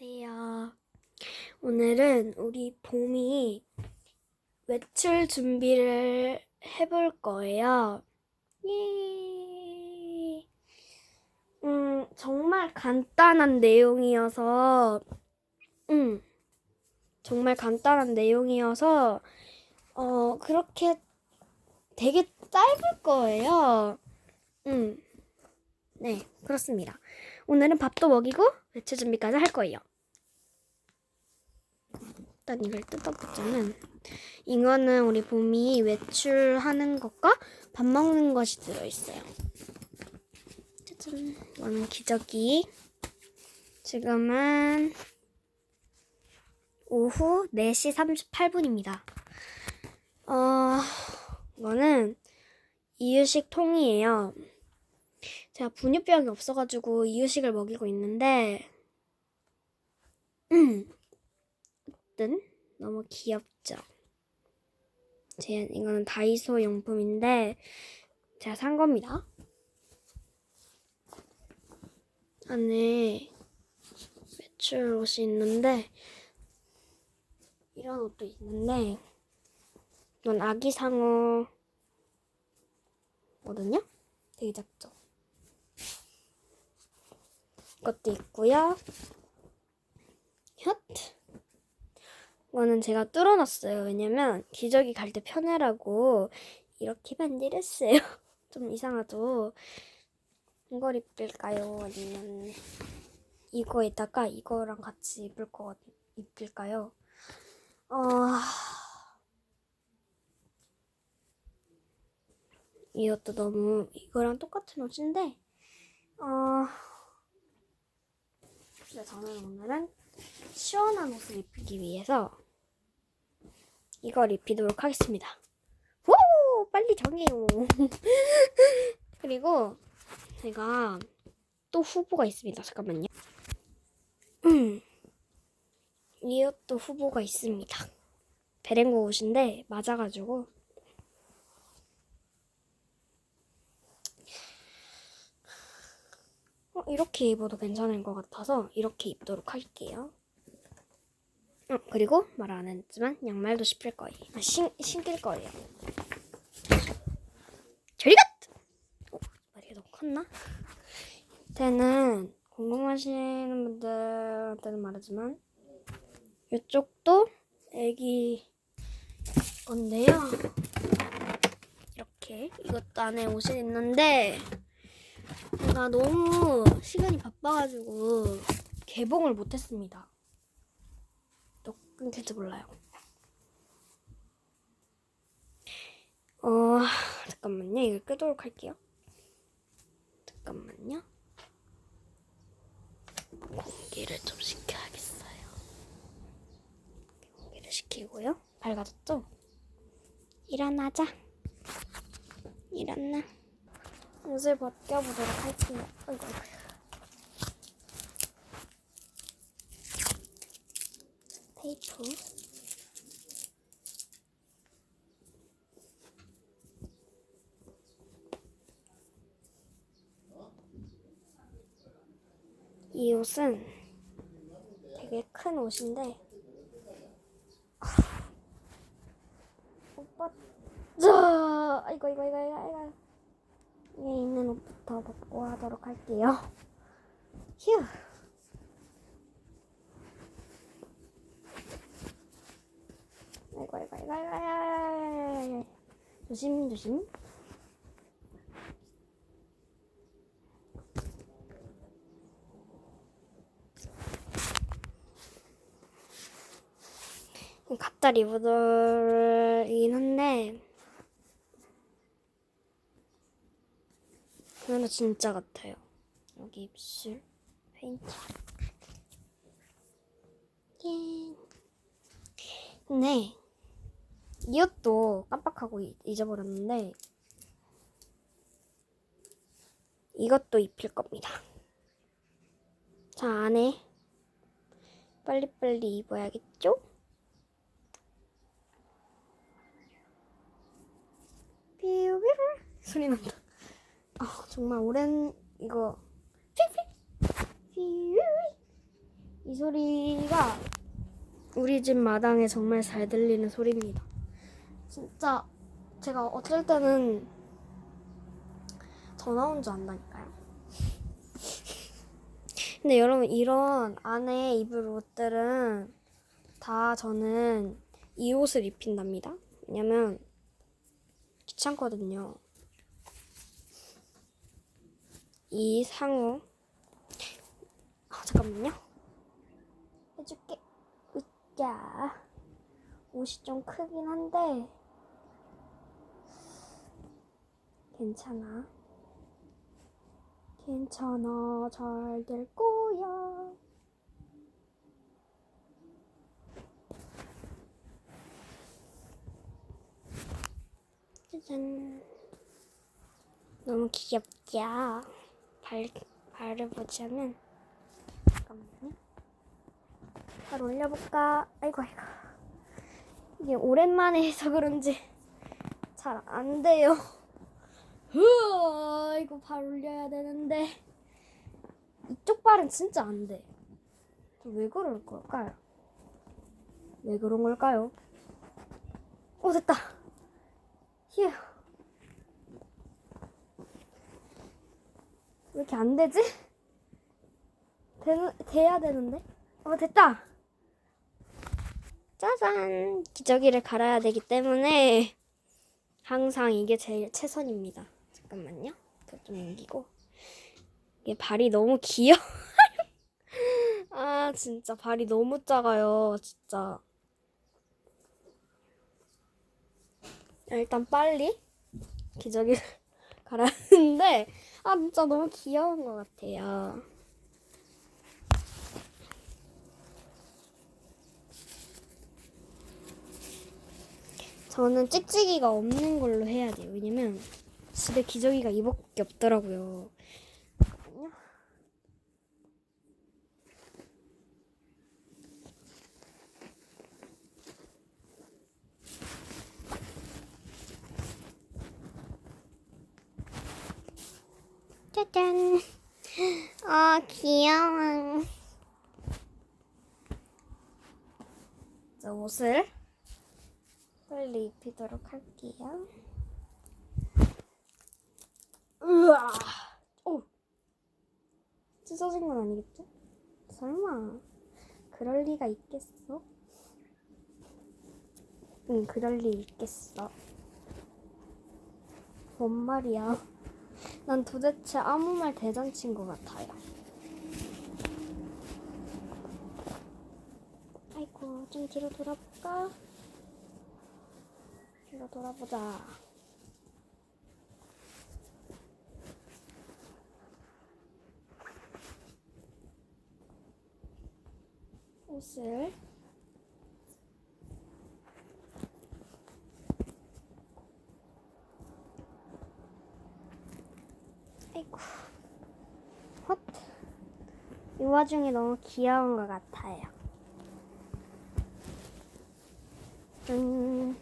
안녕하세요. 오늘은 우리 봄이 외출 준비를 해볼 거예요. 예. 음, 정말 간단한 내용이어서, 음, 정말 간단한 내용이어서, 어, 그렇게 되게 짧을 거예요. 음, 네, 그렇습니다. 오늘은 밥도 먹이고 외출 준비까지 할 거예요. 일단 이걸 뜯어보자면 이거는 우리 봄이 외출하는 것과 밥 먹는 것이 들어있어요. 짜잔. 이거는 기저귀. 지금은 오후 4시 38분입니다. 어, 이거는 이유식 통이에요. 제가 분유병이 없어가지고 이유식을 먹이고 있는데, 음, 어쨌든 너무 귀엽죠. 제 이거는 다이소 용품인데 제가 산 겁니다. 안에 외출 옷이 있는데 이런 옷도 있는데 이건 아기 상어거든요. 되게 작죠. 것도 있고요. 혓. 이거는 제가 뚫어놨어요. 왜냐면 기저귀 갈 때 편하라고 이렇게 만들었어요. 좀 이상하죠? 이걸 입을까요? 아니면 이거에다가 이거랑 같이 입을 거 입을까요? 어... 이것도 너무 이거랑 똑같은 옷인데 어... 근데 저는 오늘은 시원한 옷을 입기 위해서 이걸 입히도록 하겠습니다. 오! 빨리 정해요. 그리고 제가 또 후보가 있습니다. 잠깐만요. 음. 이 옷도 후보가 있습니다. 베렌고 옷인데 맞아가지고 이렇게 입어도 괜찮을 것 같아서 이렇게 입도록 할게요. 어, 그리고 말 안 했지만 양말도 신을 거예요. 아, 신, 신길 거예요. 저리 가! 어, 말이 너무 컸나? 밑에는 궁금하시는 분들한테는 말하지만 이쪽도 애기 건데요. 이렇게 이것도 안에 옷이 있는데 제가 너무 시간이 바빠가지고 개봉을 못했습니다. 또 끊길지 몰라요. 어 잠깐만요. 이걸 끄도록 할게요. 잠깐만요. 공기를 좀 시켜야겠어요. 공기를 시키고요. 밝아졌죠? 일어나자. 일어나. 옷을 벗겨보도록 할게요. 어이구. 테이프. 이 옷은 되게 큰 옷인데 오빠 자 아이고 이거 이거 이거 위에 있는 옷부터 벗고 하도록 할게요. 휴. 아이고 아이고 아이고 아이고 아이고 조심 조심. 갖다 리브더이긴 한데 하나 진짜 같아요. 여기 입술 페인트. 예. 근데 이것도 깜빡하고 이- 잊어버렸는데 이것도 입힐 겁니다. 자 안에 빨리빨리 입어야겠죠? 삐우비루 소리 난다. 아 정말 오랜 이거 이 소리가 우리 집 마당에 정말 잘 들리는 소리입니다. 진짜 제가 어쩔 때는 전화 온 줄 안다니까요. 근데 여러분 이런 안에 입을 옷들은 다 저는 이 옷을 입힌답니다. 왜냐면 귀찮거든요. 이 상어 아 잠깐만요. 해줄게. 으짜 옷이 좀 크긴 한데 괜찮아. 괜찮아 잘 될 거야. 짜잔. 너무 귀엽죠? 발, 발을 보자면 잠깐만요. 발 올려볼까? 아이고 아이고. 이게 오랜만에 해서 그런지 잘 안 돼요. 으아, 이거 발 올려야 되는데 이쪽 발은 진짜 안 돼. 왜 그럴 걸까요? 왜 그런 걸까요? 오 됐다. 휴. 왜 이렇게 안 되지? 되, 돼야 되는데? 어 됐다. 짜잔. 기저귀를 갈아야 되기 때문에 항상 이게 제일 최선입니다. 잠깐만요. 더좀 옮기고. 이게 발이 너무 귀여워. 아, 진짜 발이 너무 작아요. 진짜. 일단 빨리 기저귀를 갈아야 하는데, 아, 진짜 너무 귀여운 것 같아요. 저는 찍찍이가 없는 걸로 해야 돼요. 왜냐면 집에 기저귀가 이밖에 없더라고요. 짜잔. 아, 귀여워. 자, 옷을 빨리 입히도록 할게요. 으아! 오! 찢어진 건 아니겠죠? 설마 그럴 리가 있겠어? 응, 그럴 리 있겠어. 뭔 말이야? 난 도대체 아무 말 대잔치인 것 같아요. 좀 뒤로 돌아볼까? 뒤로 돌아보자. 옷을 아이고 헛. 이 와중에 너무 귀여운 것 같아요. 짠.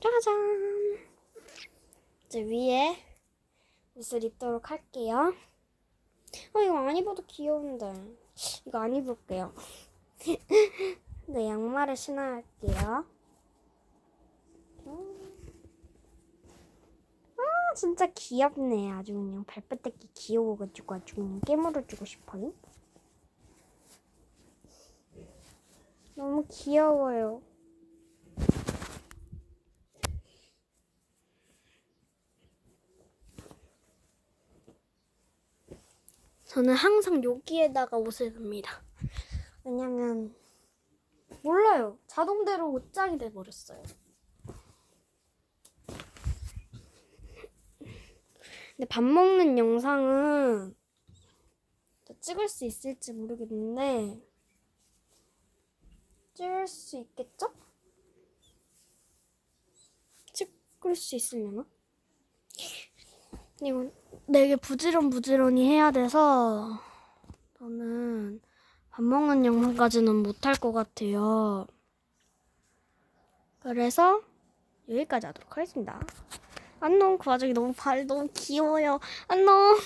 짜잔. 이제 위에 옷을 입도록 할게요. 어, 이거 안 입어도 귀여운데. 이거 안 입을게요. 네, 양말을 신어야 할게요. 아, 진짜 귀엽네. 아주 그냥 발바닥이 귀여워가지고 아주 그냥 깨물어주고 싶어요. 너무 귀여워요. 저는 항상 여기에다가 옷을 듭니다. 왜냐면 몰라요. 자동대로 옷장이 돼 버렸어요. 근데 밥 먹는 영상은 또 찍을 수 있을지 모르겠는데 찍을 수 있겠죠? 찍을 수 있으려나? 이건 되게 부지런 부지런히 해야 돼서 저는 밥 먹는 영상까지는 못할 것 같아요. 그래서 여기까지 하도록 하겠습니다. 안녕. 그 와중에 너무 발 너무 귀여워요. 안녕